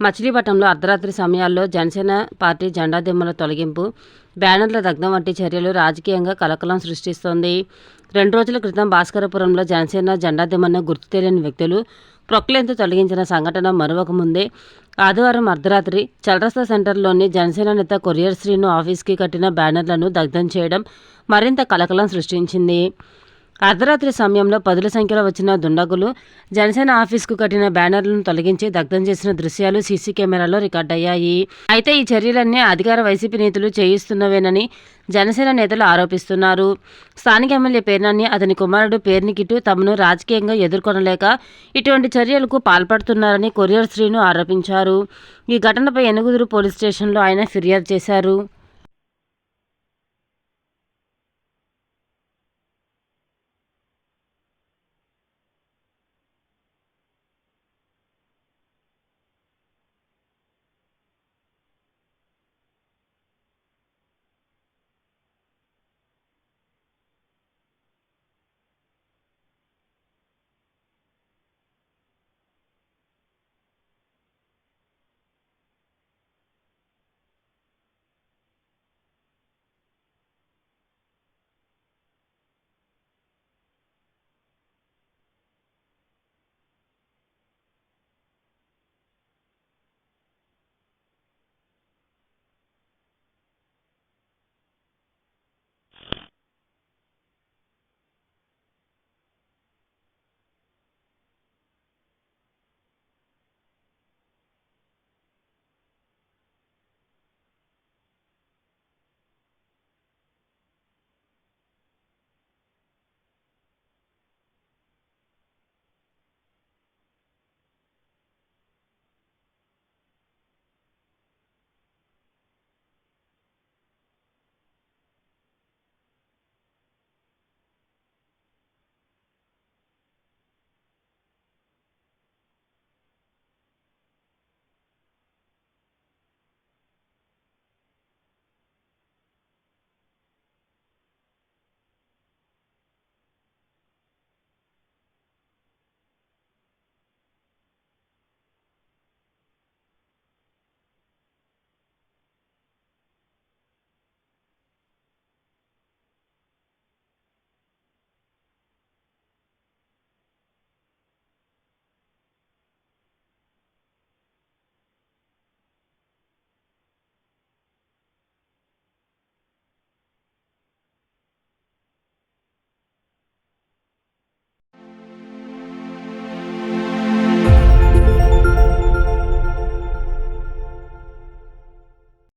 మచిలీపట్నంలో అర్ధరాత్రి సమయాల్లో జనసేన పార్టీ జెండా దిమ్మల తొలగింపు బ్యానర్ల దగ్ధం వంటి చర్యలు రాజకీయంగా కలకలం సృష్టిస్తోంది. రెండు రోజుల క్రితం భాస్కరపురంలో జనసేన జెండా దిమ్మన్న గుర్తు తెలియని వ్యక్తులు ప్రొక్లెన్తో తొలగించిన సంఘటన మరొక ముందే ఆదివారం అర్ధరాత్రి చలరస సెంటర్లోని జనసేన నేత కొరియర్ శ్రీను ఆఫీస్కి కట్టిన బ్యానర్లను దగ్ధం చేయడం మరింత కలకలం సృష్టించింది. అర్ధరాత్రి సమయంలో పదుల సంఖ్యలో వచ్చిన దుండగులు జనసేన ఆఫీస్కు కట్టిన బ్యానర్లను తొలగించి దగ్ధం చేసిన దృశ్యాలు సీసీ కెమెరాలో రికార్డయ్యాయి అయితే ఈ చర్యలన్నీ అధికార వైసీపీ నేతలు చేయిస్తున్నవేనని జనసేన నేతలు ఆరోపిస్తున్నారు. స్థానిక ఎమ్మెల్యే పేర్నాన్ని అతని కుమారుడు పేర్నికిట్టు తమను రాజకీయంగా ఎదుర్కొనలేక ఇటువంటి చర్యలకు పాల్పడుతున్నారని కొరియర్ శ్రీను ఆరోపించారు. ఈ ఘటనపై ఎనుగుదురు పోలీస్ స్టేషన్లో ఆయన ఫిర్యాదు చేశారు.